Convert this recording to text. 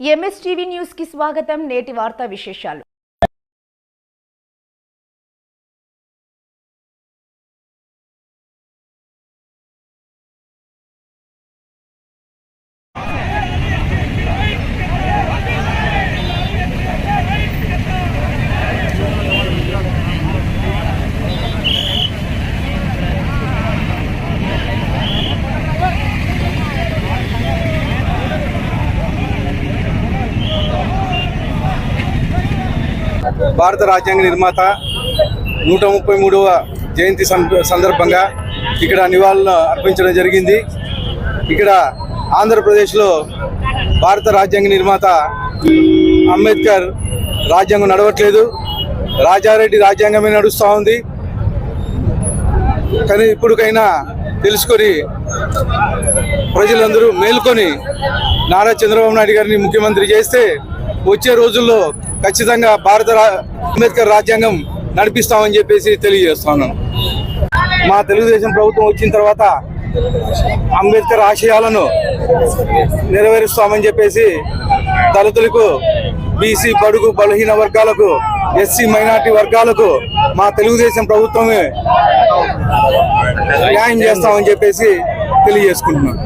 MSTV న్యూస్కి స్వాగతం. నేటి వార్తా విశేషాలు. భారత రాజ్యాంగ నిర్మాత నూట ముప్పై మూడవ జయంతి సందర్భంగా ఇక్కడ నివాళులు అర్పించడం జరిగింది. ఇక్కడ ఆంధ్రప్రదేశ్లో భారత రాజ్యాంగ నిర్మాత అంబేద్కర్ రాజ్యాంగం నడవట్లేదు. రాజారెడ్డి రాజ్యాంగమే నడుస్తూ ఉంది. కానీ ఇప్పటికైనా తెలుసుకొని ప్రజలందరూ మేల్కొని నారా చంద్రబాబు నాయుడు గారిని ముఖ్యమంత్రి చేస్తే వచ్చే రోజుల్లో ఖచ్చితంగా భారత అంబేద్కర్ రాజ్యాంగం నడిపిస్తామని చెప్పేసి తెలియజేస్తున్నాను. మా తెలుగుదేశం ప్రభుత్వం వచ్చిన తర్వాత అంబేద్కర్ ఆశయాలను నెరవేరుస్తామని చెప్పేసి దళితులకు బీసీ బడుగు బలహీన వర్గాలకు ఎస్సీ మైనార్టీ వర్గాలకు మా తెలుగుదేశం ప్రభుత్వమే న్యాయం చేస్తామని చెప్పేసి తెలియజేసుకుంటున్నాను.